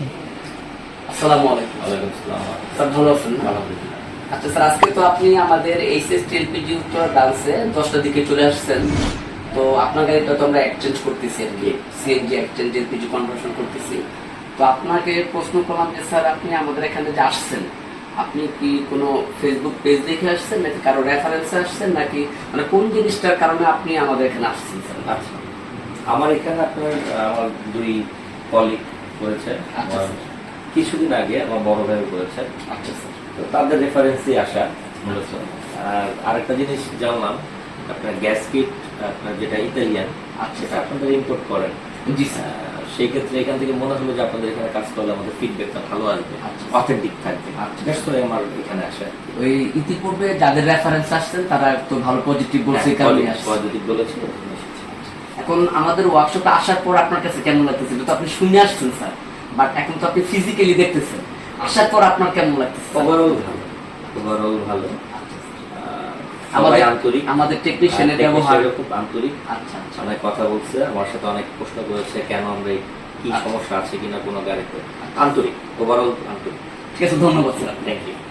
আসসালামু আলাইকুম। ওয়ালাইকুম আসসালাম। স্যার ভালো আছেন? আলহামদুলিল্লাহ। আচ্ছা স্যার আজকে তো আপনি আমাদের এইচএস টিএলপিজি উত্তর ডান্সে দশটার দিকে চলে আসছেন। তো আপনার গাড়িটা তো আমরা এক্সচেঞ্জ করতেছি আর কি সিএনজি এক্সচেঞ্জ এলপিজি কনভার্সন করতেছি। তো আপনাকে প্রশ্ন করলাম যে স্যার আপনি আমাদের এখানে যে আসছেন আপনি কি কোনো ফেসবুক পেজ দেখে আসছেন নাকি কারও রেফারেন্সে আসছেন নাকি মানে কোন জিনিসটার কারণে আপনি আমাদের এখানে আসছেন স্যার? আচ্ছা। আমার এখানে আপনার আমার দুই কলিগ করেছে আচ্ছা, আমার কিছুদিন আগে আমার বড় ভাই করেছে। আচ্ছা স্যার তো তাদের রেফারেন্সই আসা মূলত। আর আরেকটা জিনিস জানলাম আপনার গ্যাস কিট আপনার যেটা ইতালিয়ান আচ্ছা সেটা আপনাদের ইম্পোর্ট করেন। জি স্যার সেই ক্ষেত্রে এখান থেকে মনে হলো যে আপনাদের এখানে কাজ করলে আমাদের ফিডব্যাকটা ভালো আসবে আচ্ছা। অথেন্টিক থাকবে। আচ্ছা। ব্যস্ত হয়ে আমার এখানে আসা। ওই ইতিপূর্বে যাদের রেফারেন্স আসছেন তারা তো ভালো পজিটিভ বলছে কারণে পজিটিভ বলেছে ওখানে এসেছি। এখন আমাদের ওয়ার্কশপে আসার পর আপনার কাছে কেমন লাগতেছে? তো আপনি শুনে আসছেন স্যার। বাট এখন তো আপনি ফিজিক্যালি দেখতেছেন। আসার পর আপনার কেমন লাগতেছে ওভারঅল ভালো। ওভারঅল ভালো। আচ্ছা, আমাদের আন্তরিক। আমাদের টেকনিশিয়ানের ব্যবহার খুব আন্তরিক। আচ্ছা আচ্ছা। অনেক কথা বলছে। আমার সাথে অনেক প্রশ্ন করেছে কেন আমরা কি আচ্ছা। সমস্যা আছে কিনা কোনো গাড়িতে আন্তরিক। ওভারঅল আন্তরিক। ঠিক আছে ধন্যবাদ স্যার। Thank you